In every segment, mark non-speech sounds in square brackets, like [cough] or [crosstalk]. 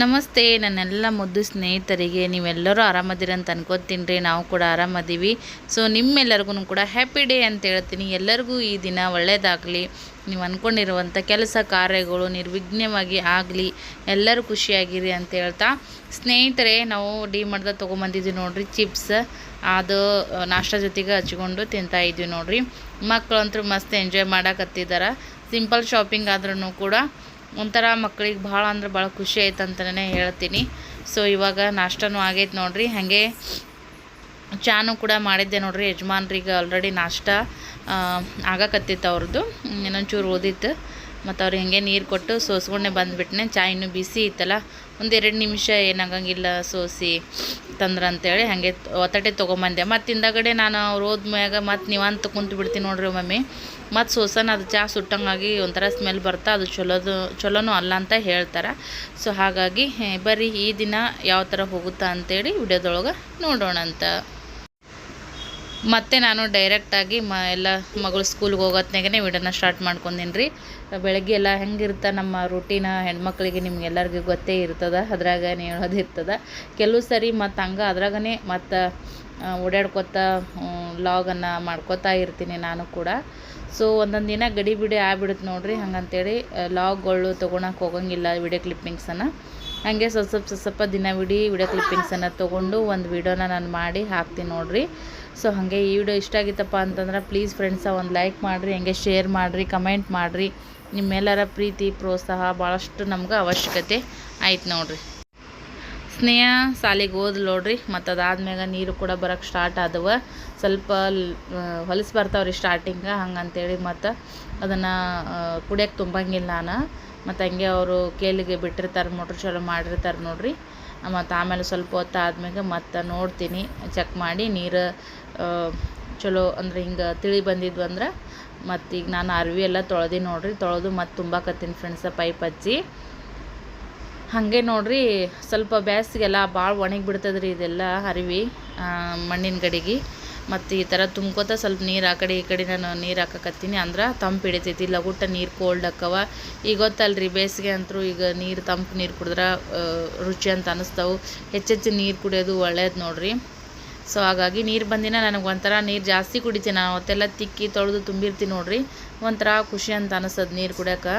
ನಮಸ್ತೆ, ನನ್ನೆಲ್ಲ ಮುದ್ದು ಸ್ನೇಹಿತರಿಗೆ. ನೀವೆಲ್ಲರೂ ಆರಾಮದಿರ ಅಂತ ಅನ್ಕೋತೀನಿ ರೀ. ನಾವು ಕೂಡ ಆರಾಮದೀವಿ. ಸೊ ನಿಮ್ಮೆಲ್ಲರಿಗೂ ಕೂಡ ಹ್ಯಾಪಿ ಡೇ ಅಂತ ಹೇಳ್ತೀನಿ. ಎಲ್ಲರಿಗೂ ಈ ದಿನ ಒಳ್ಳೆಯದಾಗಲಿ ನೀವು ಅಂದ್ಕೊಂಡಿರುವಂಥ ಕೆಲಸ ಕಾರ್ಯಗಳು ನಿರ್ವಿಘ್ನವಾಗಿ ಆಗಲಿ. ಎಲ್ಲರೂ ಖುಷಿಯಾಗಿರಿ ಅಂತ ಹೇಳ್ತಾ. ಸ್ನೇಹಿತರೆ, ನಾವು ಡಿ ಮಾಡ್ದ ತೊಗೊಂಬಂದಿದ್ವಿ ನೋಡ್ರಿ, ಚಿಪ್ಸ್. ಅದು ನಾಷ್ಟ ಜೊತೆಗೆ ಹಚ್ಕೊಂಡು ತಿಂತಾ ಇದ್ವಿ ನೋಡ್ರಿ. ಮಕ್ಕಳಂತೂ ಮಸ್ತ್ ಎಂಜಾಯ್ ಮಾಡಕತ್ತಿದ್ದಾರೆ ಸಿಂಪಲ್ ಶಾಪಿಂಗ್ ಆದ್ರೂ ಕೂಡ ಒಂಥರ ಮಕ್ಳಿಗೆ ಭಾಳ ಅಂದ್ರೆ ಭಾಳ ಖುಷಿ ಆಯ್ತು ಅಂತಲೇ ಹೇಳ್ತೀನಿ. ಸೊ ಇವಾಗ ನಾಷ್ಟನೂ ಆಗೈತೆ ನೋಡ್ರಿ. ಹಾಗೆ ಚಾನು ಕೂಡ ಮಾಡಿದ್ದೆ ನೋಡ್ರಿ. ಯಜಮಾನ್ರಿಗೆ ಆಲ್ರೆಡಿ ನಾಷ್ಟ ಆಗಕತ್ತಿತ್ತು ಅವ್ರದ್ದು. ಇನ್ನೊಂಚೂರು ಓದಿತ್ತು. ಮತ್ತು ಅವ್ರು ಹಿಂಗೆ ನೀರು ಕೊಟ್ಟು ಸೋಸ್ಕೊಂಡೆ ಬಂದುಬಿಟ್ನೆ. ಚಾಯಿನೂ ಬಿಸಿ ಇತ್ತಲ್ಲ. ಒಂದು ಎರಡು ನಿಮಿಷ ಏನಾಗಂಗಿಲ್ಲ ಸೋಸಿ ತಂದ್ರೆ ಅಂತೇಳಿ ಹಾಗೆ ಒತ್ತಟೆ ತೊಗೊಂಬಂದೆ. ಮತ್ತು ಹಿಂದಗಡೆ ನಾನು ಅವ್ರು ಹೋದ್ಮ್ಯಾಗ ಮತ್ತು ನೀವಂತ ಕುಂತು ಬಿಡ್ತೀನಿ ನೋಡ್ರಿ ಮಮ್ಮಿ. ಮತ್ತು ಸೋಸನ ಅದು ಚಾ ಸುಟ್ಟಂಗಾಗಿ ಒಂಥರ ಸ್ಮೆಲ್ ಬರ್ತಾ ಅದು ಚಲೋದು, ಚಲೋನೂ ಅಲ್ಲ ಅಂತ ಹೇಳ್ತಾರೆ. ಸೊ ಹಾಗಾಗಿ ಬರೀ ಈ ದಿನ ಯಾವ ಥರ ಹೋಗುತ್ತಾ ಅಂತೇಳಿ ವಿಡಿಯೋದೊಳಗೆ ನೋಡೋಣ ಅಂತ ಮತ್ತೆ ನಾನು ಡೈರೆಕ್ಟಾಗಿ ಮ, ಎಲ್ಲ ಮಗಳು ಸ್ಕೂಲ್ಗೆ ಹೋಗೋತ್ನಾಗೇ ವಿಡಿಯೋನ ಸ್ಟಾರ್ಟ್ ಮಾಡ್ಕೊಂಡೀನಿ ಬೆಳಗ್ಗೆ ಎಲ್ಲ ಹೆಂಗಿರುತ್ತೆ ನಮ್ಮ ರೂಟೀನ ಹೆಣ್ಮಕ್ಳಿಗೆ ನಿಮ್ಗೆಲ್ಲರಿಗೂ ಗೊತ್ತೇ ಇರ್ತದೆ, ಅದ್ರಾಗ ಹೇಳೋದು ಇರ್ತದೆ. ಕೆಲವು ಸರಿ ಮತ್ತು ಹಂಗೆ ಅದ್ರಾಗನೇ ಮತ್ತು ಓಡಾಡ್ಕೊತ ಲಾಗನ್ನು ಮಾಡ್ಕೋತಾ ಇರ್ತೀನಿ ನಾನು ಕೂಡ. ಸೊ ಒಂದೊಂದು ದಿನ ಗಡಿ ಬಿಡಿ ಆಗ್ಬಿಡುತ್ತೆ ನೋಡ್ರಿ, ಹಂಗಂತೇಳಿ ಲಾಗ್ಗಳು ತೊಗೊಳಕ್ಕೆ ಹೋಗಂಗಿಲ್ಲ ವಿಡಿಯೋ ಕ್ಲಿಪ್ಪಿಂಗ್ಸನ್ನು ಹಾಗೆ ಸ್ವಲ್ಪ ಸ್ವಲ್ಪ ಸ್ವಲ್ಪ ದಿನವಿಡೀ ವಿಡಿಯೋ ಕ್ಲಿಪ್ಪಿಂಗ್ಸನ್ನು ತೊಗೊಂಡು ಒಂದು ವಿಡಿಯೋನ ನಾನು ಮಾಡಿ ಹಾಕ್ತೀನಿ ನೋಡ್ರಿ. ಸೊ ಹಾಗೆ ಈ ವಿಡಿಯೋ ಇಷ್ಟ ಆಗಿತ್ತಪ್ಪ ಅಂತಂದ್ರೆ ಪ್ಲೀಸ್ ಫ್ರೆಂಡ್ಸ ಒಂದು ಲೈಕ್ ಮಾಡಿರಿ, ಹಂಗೆ ಶೇರ್ ಮಾಡಿರಿ ಕಮೆಂಟ್ ಮಾಡಿರಿ. ನಿಮ್ಮೆಲ್ಲರ ಪ್ರೀತಿ, ಪ್ರೋತ್ಸಾಹ ಭಾಳಷ್ಟು ನಮ್ಗೆ ಅವಶ್ಯಕತೆ ಆಯ್ತು ನೋಡ್ರಿ. ಸ್ನೇಹ ಸಾಲಿಗೆ ಓದ್ ನೋಡ್ರಿ, ಮತ್ತು ಅದಾದ್ಮ್ಯಾಗ ನೀರು ಕೂಡ ಬರೋಕ್ಕೆ ಸ್ಟಾರ್ಟ್ ಆದವು. ಸ್ವಲ್ಪ ಹೊಲಸು ಬರ್ತಾವ್ರಿ ಸ್ಟಾರ್ಟಿಂಗ ಹಂಗಂತೇಳಿ ಮತ್ತು ಅದನ್ನು ಕುಡಿಯೋಕೆ ತುಂಬಂಗಿಲ್ಲ ನಾನು. ಮತ್ತು ಹಂಗೆ ಅವರು ಕೇಳಿಗೆ ಬಿಟ್ಟಿರ್ತಾರೆ ಮೋಟ್ರ್ ಚಾಲು ಮಾಡಿರ್ತಾರೆ ನೋಡ್ರಿ. ಮತ್ತು ಆಮೇಲೆ ಸ್ವಲ್ಪ ಹೊತ್ತು ಮತ್ತು ನೋಡ್ತೀನಿ ಚೆಕ್ ಮಾಡಿ ನೀರು ಚಲೋ ಅಂದ್ರೆ ಹಿಂಗೆ ತಿಳಿ ಬಂದಿದ್ವು ಅಂದ್ರೆ ಮತ್ತು ಈಗ ನಾನು ಅರ್ವಿ ಎಲ್ಲ ತೊಳೆದಿ ನೋಡ್ರಿ, ತೊಳೆದು ಮತ್ತು ತುಂಬಾಕತ್ತೀನಿ ಫ್ರೆಂಡ್ಸ ಪೈಪ್ ಹಚ್ಚಿ. ಹಾಗೆ ನೋಡ್ರಿ ಸ್ವಲ್ಪ ಬ್ಯಾಸ್ಗೆಲ್ಲ ಭಾಳ ಒಣಗಿ ಬಿಡ್ತದ್ರಿ ಇದೆಲ್ಲ ಅರಿವಿ ಮಣ್ಣಿನ ಗಡಿಗೆ. ಮತ್ತು ಈ ಥರ ತುಂಬ್ಕೋತ ಸ್ವಲ್ಪ ನೀರು ಆ ಕಡೆ ಈ ಕಡೆ ನಾನು ನೀರು ಹಾಕಕತ್ತೀನಿ ಅಂದ್ರೆ ತಂಪು ಹಿಡಿತೈತಿ ಲಗುಟ ನೀರು ಕೋಲ್ಡ್ ಹಾಕವ ಈಗ ಗೊತ್ತಲ್ರಿ ಬೇಸಿಗೆ ಅಂತರೂ ಈಗ ನೀರು, ತಂಪು ನೀರು ಕುಡಿದ್ರೆ ರುಚಿ ಅಂತ ಅನ್ನಿಸ್ತಾವೆ ಹೆಚ್ಚೆಚ್ಚು ನೀರು ಕುಡಿಯೋದು ಒಳ್ಳೇದು ನೋಡ್ರಿ. ಸೊ ಹಾಗಾಗಿ ನೀರು ಬಂದಿನ ನನಗೆ ಒಂಥರ ನೀರು ಜಾಸ್ತಿ ಕುಡಿತೀನಿ. ನಾನು ಅವತ್ತೆಲ್ಲ ತಿಕ್ಕಿ ತೊಳೆದು ತುಂಬಿರ್ತೀನಿ ನೋಡ್ರಿ. ಒಂಥರ ಖುಷಿ ಅಂತ ಅನಿಸ್ತದೆ ನೀರು ಕುಡಿಯೋಕೆ.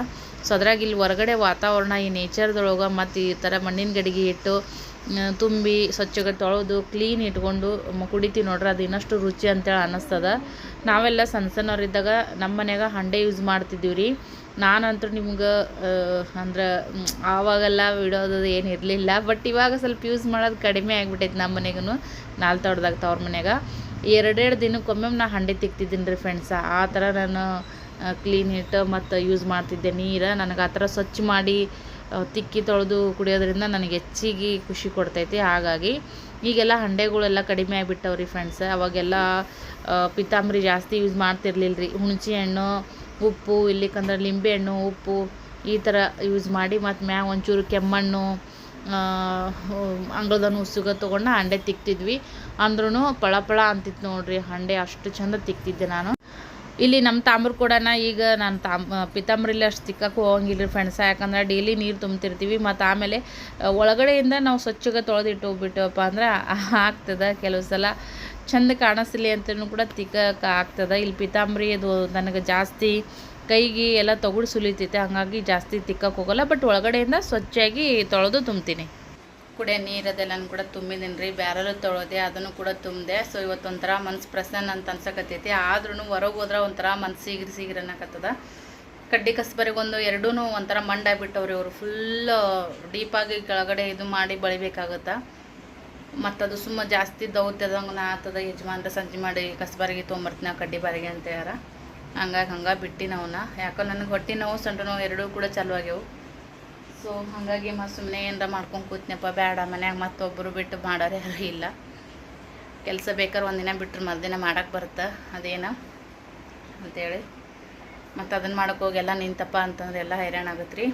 ಸೊ ಅದ್ರಾಗ ಇಲ್ಲಿ ಹೊರಗಡೆ ವಾತಾವರಣ, ಈ ನೇಚರ್ದೊಳಗೆ ಮತ್ತು ಈ ಥರ ಮಣ್ಣಿನ ಗಡಿಗೆ ಇಟ್ಟು ತುಂಬಿ ಸ್ವಚ್ಛಗೆ ತೊಳೆದು ಕ್ಲೀನ್ ಇಟ್ಕೊಂಡು ಕುಡಿತೀವಿ ನೋಡ್ರಿ. ಅದು ಇನ್ನಷ್ಟು ರುಚಿ ಅಂತೇಳಿ ಅನ್ನಿಸ್ತದ ನಾವೆಲ್ಲ ಸಣ್ಣ ಸಣ್ಣವ್ರಿದ್ದಾಗ ನಮ್ಮ ಮನೆಯಾಗ ಹಂಡೆ ಯೂಸ್ ಮಾಡ್ತಿದ್ದೀವಿ ರೀ ನಾನಂತೂ ನಿಮ್ಗೆ ಅಂದ್ರೆ, ಆವಾಗೆಲ್ಲ ಬಿಡೋದು ಏನು ಇರಲಿಲ್ಲ ಬಟ್ ಇವಾಗ ಸ್ವಲ್ಪ ಯೂಸ್ ಮಾಡೋದು ಕಡಿಮೆ ಆಗಿಬಿಟ್ಟೈತೆ ನಮ್ಮ ಮನೆಗೂ ನಾಲ್ ತೋಟದಾಗ ತವ್ರ ಮನ್ಯಾಗ. ಎರಡೆರಡು ದಿನಕ್ಕೊಮ್ಮೆ ನಾ ಹಂಡೆ ತಿಕ್ತಿದ್ದೀನಿ ರೀ ಫ್ರೆಂಡ್ಸ ಆ ಥರ ನಾನು ಕ್ಲೀನ್ ಇಟ್ಟು ಮತ್ತು ಯೂಸ್ ಮಾಡ್ತಿದ್ದೆ ನೀರು, ನನಗೆ ಆ ಥರ ಸ್ವಚ್ಛ ಮಾಡಿ ತಿಕ್ಕಿ ತೊಳೆದು ಕುಡಿಯೋದ್ರಿಂದ ನನಗೆ ಹೆಚ್ಚಿಗೆ ಖುಷಿ ಕೊಡ್ತೈತಿ, ಹಾಗಾಗಿ ಈಗೆಲ್ಲ ಹಂಡೆಗಳೆಲ್ಲ ಕಡಿಮೆ ಆಗಿಬಿಟ್ಟವ್ರಿ ಫ್ರೆಂಡ್ಸ್ ಅವಾಗೆಲ್ಲ ಪಿತಾಂಬರಿ ಜಾಸ್ತಿ ಯೂಸ್ ಮಾಡ್ತಿರ್ಲಿಲ್ಲ ರೀ ಹುಣಸೆ ಹಣ್ಣು ಉಪ್ಪು ಇಲ್ಲಿಕಂದ್ರೆ ಲಿಂಬೆ ಹಣ್ಣು, ಉಪ್ಪು, ಈ ಥರ ಯೂಸ್ ಮಾಡಿ, ಮತ್ತು ಮ್ಯಾಗ ಒಂಚೂರು ಕೆಮ್ಮಣ್ಣು ಅಂಗಳದನ್ನು ಉಸುಗ ತೊಗೊಂಡು ಹಂಡೆ ತಿಕ್ತಿದ್ವಿ. ಅಂದ್ರೂ ಪಳ ಪಳ ಅಂತಿತ್ತು ನೋಡ್ರಿ, ಹಂಡೆ ಅಷ್ಟು ಚಂದ ತಿಕ್ತಿದ್ದೆ ನಾನು. ಇಲ್ಲಿ ನಮ್ಮ ತಾಮ್ರ ಕೂಡನ ಈಗ ನಾನು ತಾಮ್ ಪಿತಾಂಬರಿಲಿ ಅಷ್ಟು ತಿಕ್ಕಕ್ಕೆ ಹೋಗಂಗಿಲ್ಲ ರೀ ಫ್ರೆಂಡ್ಸ ಯಾಕಂದ್ರೆ ಡೈಲಿ ನೀರು ತುಂಬ್ತಿರ್ತೀವಿ, ಮತ್ತು ಆಮೇಲೆ ಒಳಗಡೆಯಿಂದ ನಾವು ಸ್ವಚ್ಛಗೆ ತೊಳೆದಿಟ್ಟು ಹೋಗ್ಬಿಟ್ಟವಪ್ಪ ಅಂದ್ರೆ ಆಗ್ತದೆ ಕೆಲವು ಸಲ. ಚಂದ ಕಾಣಿಸ್ಲಿ ಅಂತಲೂ ಕೂಡ ತಿಕ್ಕಕ್ಕೆ ಆಗ್ತದೆ. ಇಲ್ಲಿ ಪಿತಾಂಬರಿ ಅದು ನನಗೆ ಜಾಸ್ತಿ ಕೈಗೆ ಎಲ್ಲ ತೊಗಡು ಸುಲಿತೈತೆ, ಹಾಗಾಗಿ ಜಾಸ್ತಿ ತಿಕ್ಕಕ್ಕೆ ಹೋಗಲ್ಲ. ಬಟ್ ಒಳಗಡೆಯಿಂದ ಸ್ವಚ್ಛಾಗಿ ತೊಳೆದು ತುಂಬ್ತೀನಿ. ಕುಡಿಯೋ ನೀರದೆಲ್ಲ ಕೂಡ ತುಂಬಿದ್ದೀನಿ ರೀ ಬ್ಯಾರಲು ತೊಳೆದೆ, ಅದನ್ನು ಕೂಡ ತುಂಬಿದೆ. ಸೊ ಇವತ್ತು ಒಂಥರ ಮನ್ಸು ಪ್ರಸನ್ನ ಅಂತ ಅನ್ಸಕತ್ತೈತಿ. ಆದ್ರೂ ಹೊರಗೆ ಹೋದ್ರೆ ಒಂಥರ ಮನ್ಸು ಸೀಗ್ರಿ ಸೀಗ್ರಿ ಅನ್ನಕತ್ತದ. ಕಡ್ಡಿ ಕಸ್ಬರಿಗೊಂದು ಎರಡೂ ಒಂಥರ ಮಂಡಾಗ್ಬಿಟ್ಟವ್ರಿ ಅವರು. ಫುಲ್ ಡೀಪಾಗಿ ಕೆಳಗಡೆ ಇದು ಮಾಡಿ ಬಳಿಬೇಕಾಗತ್ತೆ. ಮತ್ತು ಅದು ಸುಮ್ಮ ಜಾಸ್ತಿ ದೌತ್ಯದಂಗೆ ಆತದ ಯಜಮಾನ್ರ ಸಂಜೆ ಮಾಡಿ ಕಸ್ಬಾರಿಗೆ ತೊಗೊಂಬರ್ತೀನಿ ಕಡ್ಡಿ ಬಾರಿಗೆ ಅಂತ ಯಾರ ಹಂಗಾಗಿ ಹಂಗೆ ಬಿಟ್ಟು ನಾವನ್ನ ಯಾಕೋ ನನಗೆ ಹೊಟ್ಟೆ ನೋವು, ಸೊಂಟ ನೋವು ಎರಡೂ ಕೂಡ ಚಾಲು ಆಗ್ಯಾವು. ಸೊ ಹಾಗಾಗಿ ಮತ್ತು ಸುಮ್ಮನೆ ಏನರ ಮಾಡ್ಕೊಂಡು ಕೂತ್ನಪ್ಪ ಬೇಡ ಮನ್ಯಾಗ ಮತ್ತೊಬ್ಬರು ಬಿಟ್ಟು ಮಾಡೋರು ಯಾರು ಇಲ್ಲ. ಕೆಲಸ ಬೇಕಾದ್ರೆ ಒಂದಿನ ಬಿಟ್ಟರೆ ಮರುದಿನ ಮಾಡಕ್ಕೆ ಬರುತ್ತೆ, ಅದೇನು ಅಂತೇಳಿ. ಮತ್ತು ಅದನ್ನು ಮಾಡಕ್ಕೆ ಹೋಗೆಲ್ಲ ನಿಂತಪ್ಪ ಅಂತಂದ್ರೆ ಎಲ್ಲ ಹೈರಾಣ ಆಗುತ್ತೆ ರೀ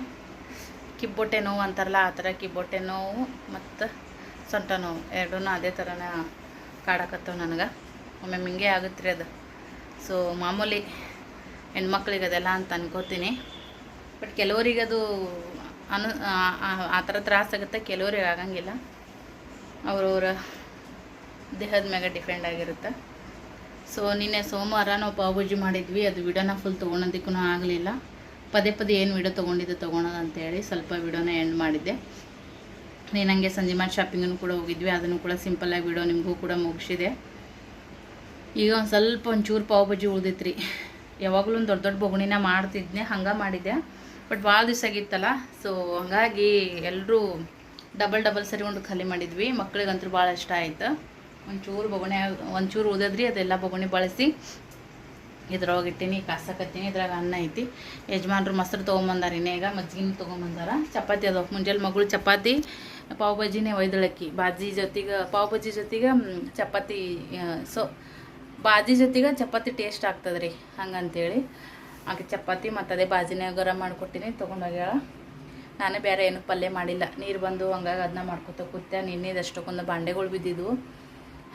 ಕಿಬ್ಬೊಟ್ಟೆ ನೋವು ಅಂತಾರಲ್ಲ, ಆ ಥರ ಕಿಬ್ಬೊಟ್ಟೆ ನೋವು, ಮತ್ತು ಸೊಂಟ ನೋವು ಎರಡೂ ಅದೇ ಥರನೇ ಕಾಡಕತ್ತವ ನನಗೆ. ಒಮ್ಮೆ ಹಿಂಗೆ ಆಗುತ್ತೆ ರೀ ಅದು. ಸೊ ಮಾಮೂಲಿ ಹೆಣ್ಮಕ್ಳಿಗೆ ಅದೆಲ್ಲ ಅಂತ ಅನ್ಕೋತೀನಿ. ಬಟ್ ಕೆಲವರಿಗೆ ಅದು ಅನು, ಆ- ಥರ ತ್ರಾಸಾಗುತ್ತೆ ಕೆಲವ್ರಿಗೆ ಆಗಂಗಿಲ್ಲ. ಅವರವರ ದೇಹದ ಮ್ಯಾಗ ಡಿಪೆಂಡ್ ಆಗಿರುತ್ತೆ. ಸೊ ನಿನ್ನೆ ಸೋಮವಾರ ನಾವು ಪಾವ್ ಭಾಜಿ ಮಾಡಿದ್ವಿ. ಅದು ವಿಡೋನ ಫುಲ್ ತೊಗೊಳೋದಕ್ಕೂ ಆಗಲಿಲ್ಲ. ಪದೇ ಪದೇ ಏನು ವಿಡಿಯೋ ತೊಗೊಂಡಿದ್ದೆ ತೊಗೊಳೋದು ಅಂತೇಳಿ ಸ್ವಲ್ಪ ವಿಡೋನ ಎಂಡ್ ಮಾಡಿದ್ದೆ. ನೀನು ಸಂಜೆ ಮಾಡಿ ಶಾಪಿಂಗನ್ನು ಕೂಡ ಹೋಗಿದ್ವಿ. ಅದನ್ನು ಕೂಡ ಸಿಂಪಲ್ಲಾಗಿ ವಿಡಿಯೋ ನಿಮಗೂ ಕೂಡ ಮುಗಿಸಿದೆ. ಈಗ ಒಂದು ಸ್ವಲ್ಪ ಒಂಚೂರು ಪಾವ್ ಬಜ್ಜಿ ಉಳಿದೈತ್ರಿ. ಯಾವಾಗಲೂ ಒಂದು ದೊಡ್ಡ ದೊಡ್ಡ ಬೊಗುಣಿನ ಮಾಡ್ತಿದ್ನೆ, ಹಂಗೆ ಮಾಡಿದ್ದೆ. ಬಟ್ ಭಾಳ ದಿವಸ ಆಗಿತ್ತಲ್ಲ ಸೊ ಹಂಗಾಗಿ ಎಲ್ಲರೂ ಡಬಲ್ ಡಬಲ್ ಸರಿ ಒಂದು ಖಾಲಿ ಮಾಡಿದ್ವಿ. ಮಕ್ಳಿಗಂತೂ ಭಾಳ ಇಷ್ಟ ಆಯ್ತು. ಒಂಚೂರು ಬೊಗಣೆ ಒಂಚೂರು ಉಳಿದ್ರಿ ಅದೆಲ್ಲ ಬೊಗುಣಿ ಬಳಸಿ ಇದ್ರೊಳಗೆ ಇಟ್ಟೀನಿ ಕಾಸಕತ್ತೀನಿ ಇದ್ರಾಗ ಅನ್ನ ಐತಿ. ಯಜಮಾನ್ರು ಮೊಸರು ತೊಗೊಂಬಂದಾರ ಇನ್ನೇಗ ಮಜ್ಜಿಗೆ ತೊಗೊಂಬಂದಾರ. ಚಪಾತಿ ಅದಾವ. ಮುಂಜಾನೆ ಮಗಳು ಚಪಾತಿ ಪಾವ್ ಬಜ್ಜಿನೇ ಒಯ್ದಳಕ್ಕಿ. ಬಾಜಿ ಜೊತೆಗೆ ಪಾವ್ ಬಾಜಿ ಜೊತೆಗೆ ಚಪಾತಿ ಸೊ, ಬಾಜಿ ಜೊತೆಗೆ ಚಪಾತಿ ಟೇಸ್ಟ್ ಆಗ್ತದೆ ರೀ ಹಂಗಂತೇಳಿ ಆಕೆ ಚಪಾತಿ ಮತ್ತು ಅದೇ ಬಾಜಿನೇ ಗರಂ ಮಾಡಿಕೊಟ್ಟಿನಿ, ತೊಗೊಂಡೋಗ್ಯಾಳ. ನಾನೇ ಬೇರೆ ಏನು ಪಲ್ಯ ಮಾಡಿಲ್ಲ. ನೀರು ಬಂದು ಹಂಗಾಗಿ ಅದನ್ನ ಮಾಡ್ಕೊತ ಕೂತೆ ನಿನ್ನೆದಷ್ಟಕ್ಕೊಂದು ಬಾಂಡೆಗಳು ಬಿದ್ದಿದ್ವು.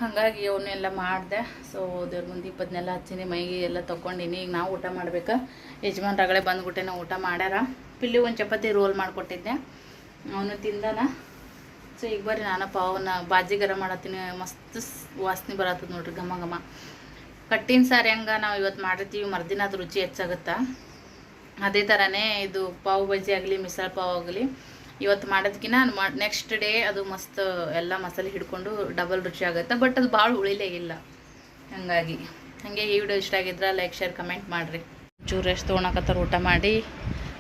ಹಾಗಾಗಿ ಅವನ್ನೆಲ್ಲ ಮಾಡಿದೆ. ಸೊ ದೇವ್ರ ಮುಂದೆ ಇಪ್ಪತ್ತನೆಲ್ಲ ಹಚ್ಚಿನಿ, ಮೈಗೆ ಎಲ್ಲ ತೊಗೊಂಡಿನಿ ಈಗ ನಾವು ಊಟ ಮಾಡ್ಬೇಕು. ಯಜಮಾನ್ ಆಗಲೇ ಬಂದ್ಬಿಟ್ಟೆ, ನಾವು ಊಟ ಮಾಡ್ಯಾರ. ಪಿಲ್ಲಿ ಒಂದು ಚಪಾತಿ ರೋಲ್ ಮಾಡಿಕೊಟ್ಟಿದ್ದೆ. ಅವನು ತಿಂದಾನ. ಸೊ ಈಗ ಬರ್ರಿ ನಾನು ಪಾವನ್ನ ಬಾಜಿ ಗರ ಮಾಡತ್ತೀನಿ, ಮಸ್ತ್ ವಾಸನೆ ಬರತ್ತದ ನೋಡ್ರಿ ಘಮ ಘಮ. ಕಟ್ಟಿನ ಸಾರಿ ಹಂಗೆ ನಾವು ಇವತ್ತು ಮಾಡಿರ್ತೀವಿ ಮರ್ದಿನ ಅದು ರುಚಿ ಹೆಚ್ಚಾಗುತ್ತಾ? ಅದೇ ಥರನೇ ಇದು ಪಾವ್ ಬಜ್ಜಿ ಆಗಲಿ, ಮಿಸಾಲ್ ಪಾವ್ ಆಗಲಿ, ಇವತ್ತು ಮಾಡೋದಕ್ಕಿಂತ ನೆಕ್ಸ್ಟ್ ಡೇ ಅದು ಮಸ್ತ್ ಎಲ್ಲ ಮಸಾಲೆ ಹಿಡ್ಕೊಂಡು ಡಬಲ್ ರುಚಿ ಆಗುತ್ತೆ? ಬಟ್ ಅದು ಭಾಳ ಉಳಿಲೇ ಇಲ್ಲ. ಹಾಗಾಗಿ, ಹಾಗೆ ಈ ವಿಡಿಯೋ ಇಷ್ಟ ಆಗಿದ್ರೆ ಲೈಕ್ ಶೇರ್ ಕಮೆಂಟ್ ಮಾಡಿರಿ. ಚೂರು ಎಷ್ಟು ತೊಗೊಳಕತ್ತಾರ ಊಟ ಮಾಡಿ.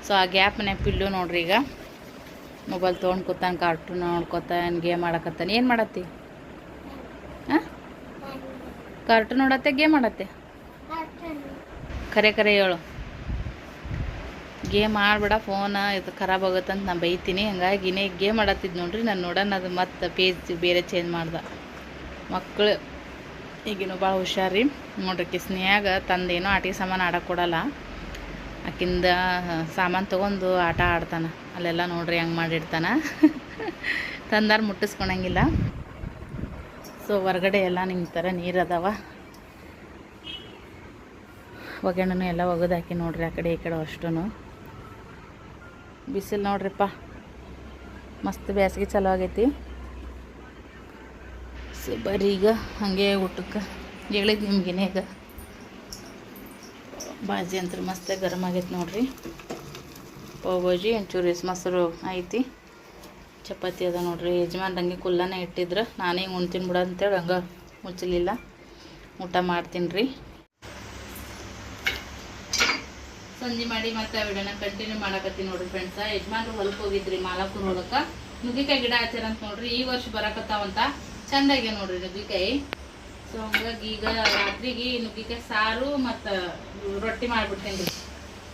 ಸೊ ಆ ಗ್ಯಾಪ್ ನೆಪ್ಪಿಲ್ಲು ನೋಡ್ರಿ ಈಗ. ಮೊಬೈಲ್ ತೊಗೊಂಡು ಕೂತಾನ ಕಾರ್ಟೂನ್ ನೋಡ್ಕೊತಾನ ಗೇಮ್ ಆಡಕತ್ತಾನ. ಏನು ಮಾಡತ್ತಿ? ಹಾಂ ಕಾರ್ಟೂನ್ ನೋಡತ್ತೆ ಗೇಮ್ ಆಡತ್ತೆ? ಕರೆ ಕರೆ ಹೇಳು. ಗೇಮ್ ಆಡ್ಬೇಡ ಫೋನ್ ಇದು ಖರಾಬ್ ಆಗುತ್ತೆ ಅಂತ ನಾನು ಬೈತೀನಿ. ಹಂಗಾಗಿ ಇನ್ನೇ ಗೇಮ್ ಆಡತ್ತಿದ್ ನೋಡ್ರಿ, ನಾನು ನೋಡೋಣ, ಅದು ಮತ್ತೆ ಪೇಜ್ ಬೇರೆ ಚೇಂಜ್ ಮಾಡ್ದೆ. ಮಕ್ಕಳು ಈಗಿನ ಭಾಳ ಹುಷಾರಿ ನೋಡ್ರಿ, ಕಿಸ್ನಿಯಾಗ ತಂದೇನೋ ಆಟಿಗೆ ಸಾಮಾನು ಆಡಕ್ಕೆ ಕೊಡಲ್ಲ. ಆಕಿಂದ ಸಾಮಾನು ತೊಗೊಂಡು ಆಟ ಆಡ್ತಾನ. ಅಲ್ಲೆಲ್ಲ ನೋಡ್ರಿ ಹಂಗೆ ಮಾಡಿಡ್ತಾನ ತಂದಾರ ಮುಟ್ಟಿಸ್ಕೊಳಂಗಿಲ್ಲ ಸೊ ಹೊರಗಡೆ ಎಲ್ಲ ನಿಮ್ಮ ಥರ ನೀರು ಅದಾವ. ಒಗ್ಗರಣೆನೂ ಎಲ್ಲ ಒಗೆದಾಕಿ ನೋಡ್ರಿ ಆ ಕಡೆ ಈ ಕಡೆ ಅಷ್ಟೂ ಬಿಸಿಲು ನೋಡ್ರಿಪ್ಪ. ಮಸ್ತ್ ಬೇಸಿಗೆ ಚಲೋ ಆಗೈತಿ. ಸೊ ಬರ್ರಿ ಈಗ ಹಾಗೆ ಊಟಕ್ಕೆ. ಹೇಳಿದ್ ನಿಮ್ಗೆ ಈಗ. ಬಾಜಿ ಅಂತ ಮಸ್ತ್ ಗರಮ್ ಆಗೈತೆ ನೋಡ್ರಿ. ಪಾವ್ ಭಾಜಿ ಒಂಚೂರು ಇಸ್ ಮೊಸರು ಐತಿ. ಚಪಾತಿ ಅದ ನೋಡ್ರಿ. ಯಜಮಾನ್ ಹಂಗೆ ಕುಲ್ಲನೇ ಇಟ್ಟಿದ್ರು. ನಾನೇ ಉಣ್ತೀನಿ ಬಿಡ ಅಂತೇಳಿ ಹಂಗೆ ಮುಚ್ಚಲಿಲ್ಲ. ಊಟ ಮಾಡ್ತೀನಿ ರೀ ಸಂಜೆ ಮಾಡಿ ಮತ್ತೆ ವಿಡಿಯೋನ ಕಂಟಿನ್ಯೂ ಮಾಡಕತ್ತೀನಿ ನೋಡ್ರಿ ಫ್ರೆಂಡ್ಸ ಯಜಮಾನ್ರು ಹೊಲಕ್ಕೆ ಹೋಗಿದ್ರಿ ಮಾಲಾಪುರ ಹೊಲಕ್ಕ. ನುಗ್ಗಿಕಾಯಿ ಗಿಡ ಹಚ್ಚಾರ ಅಂತ ನೋಡ್ರಿ. ಈ ವರ್ಷ ಬರಕತ್ತಾವಂತ ಚಂದಾಗೆ ನೋಡ್ರಿ ನುಗ್ಗಿಕಾಯಿ. ಸೊ ಹಂಗಾಗಿ ಈಗ ರಾತ್ರಿಗೆ ನುಗ್ಗಿಕಾಯಿ ಸಾರು ಮತ್ತು ರೊಟ್ಟಿ ಮಾಡಿಬಿಡ್ತೀನಿ ರೀ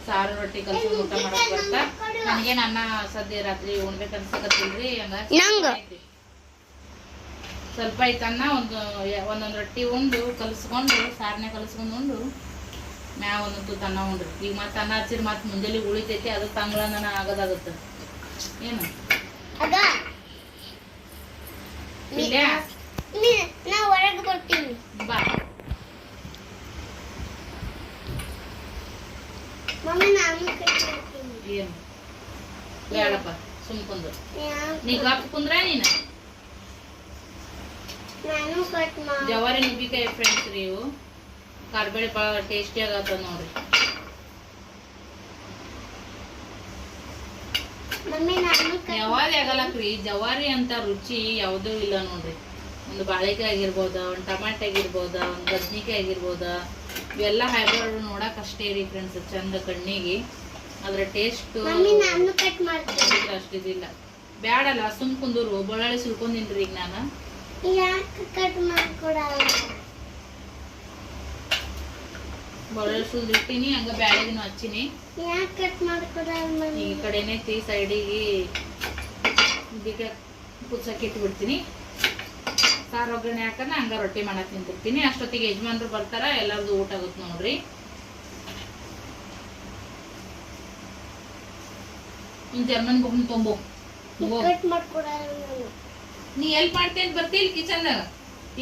ಸಾರು ರೊಟ್ಟಿ ಕಲ್ಸಿ ಊಟ ಮಾಡಕ್ ಬರ್ತಾ? ನನಗೆ ನನ್ನ ಸದ್ಯ ರಾತ್ರಿ ಉಣ್ಬೇಕು ಅನ್ಸಕತ್ತಿಲ್ರಿ ಹಂಗಾಗಿ ಐತಿ. ಸ್ವಲ್ಪ ಐತನ್ನ ಒಂದು ಒಂದೊಂದು ರೊಟ್ಟಿ ಉಂಡು ಕಲಿಸ್ಕೊಂಡು ಸಾರನೆ ಕಲಿಸ್ಕೊಂಡು ಉಂಡು ಮ್ಯಾ ಒಂದೊಂದು ತನ್ನ ಉಂಡ್ರಿ. ಈಗ ಮತ್ತೆ ಅನ್ನ ಹಚ್ಚಿರಿ ಮತ್ತೆ ಮುಂಜಾನೆ ಉಳಿತೈತಿ ಅದು ತಂಗಳನ್ನ ಆಗೋದಾಗುತ್ತೆ. ಏನು? ಇಲ್ಲೇ ನೀ- ನಾ ಹೊರಗೆ ಬರ್ತೀನಿ ಬಾ ಮಮ್ಮಿ ನಾನು ಕಟ್ ಮಾಡ್ತೀನಿ ಏನು ಬೇಡಪ್ಪ ಸುಮ್ ಕುಂದ್ರು ಯಾ- ನೀ ಗಪ್ ಕುಂದ್ರ ನೀನು? ನಾನು ಕಟ್ ಮಾಡಿ ಜವಾರಿ ನುಗ್ಗಿಕಾಯಿ ಫ್ರೆಂಡ್ಸ್ ರೀ ಇವು. ಕಾರ್ಬೇಳೆ ಭಾಳ ಟೇಸ್ಟಿ ಆಗತ್ತ ನೋಡ್ರಿ. ಜವಾರಿ ಆಗಲ್ಲಕ್ರಿ ಜವಾರಿ ಅಂತ ರುಚಿ ಯಾವುದೂ ಇಲ್ಲ ನೋಡ್ರಿ. ಒಂದು ಬಾಳೆಕಾಯಿ ಆಗಿರ್ಬೋದ ಒಂದು ಟಮಾಟೆ ಆಗಿರ್ಬೋದ ಒಂದು ಬದ್ನಿಕಾಯಿ ಆಗಿರ್ಬೋದ ಇವೆಲ್ಲ ಹೈಬ್ರಿಡ್ ನೋಡಕ್ ಅಷ್ಟೇ ರೀ ಫ್ರೆಂಡ್ಸ್ ಚಂದ ಕಣ್ಣಿಗೆ. ಅದ್ರ ಟೇಸ್ಟ್ ಅಷ್ಟಿದಿಲ್ಲ ಬ್ಯಾಡಲ್ಲ ಸುಮ್ ಕುಂದೂರು ಬಳ್ಳಾಳಿ ಸುಳ್ಕೊಂಡಿನ್ರಿ ಈಗ ನಾನು? ಯಾಕೆ ಕಟ್ ಮಾಡ್ಕೊಡಲ್ಲ? ಬಳ್ಳಾಳಿ ಸುಲ್ದಿಟ್ಟಿನಿ ಹಂಗ ಬ್ಯಾಳೆಗಿನೂ ಹಚ್ಚಿನಿ. ಯಾಕೆ ಕಟ್ ಮಾಡ್ಕೊಡಲ್ಲ ಈ ಕಡೆನೆ ತೀ ಸೈಡಿಗೆ ಬೀಗ ಕುಚ್ಚಕ್ಕೆ ಇಟ್ಬಿಡ್ತೀನಿ. ಸಾರು ಒಗ್ಗರಣೆ ಹಾಕನ ಹಂಗ ರೊಟ್ಟಿ ಮಾಡಕ್ ನಿಂತಿರ್ತೀನಿ. ಅಷ್ಟೊತ್ತಿಗೆ ಯಜಮಾನ್ರು ಬರ್ತಾರ ಎಲ್ಲರದು ಊಟ ಆಗುತ್ತೆ ನೋಡ್ರಿ. ಜರ್ಮನ್ ಬೊಗ್ನು ತೊಂಬೋ. ಕಟ್ ಮಾಡ್ಕೊಡಲ್ಲ ನಾನು. ನೀ ಹೆಲ್ಪ್ ಮಾಡ್ತೀನಿ ಅಂತ ಕಿಚನ್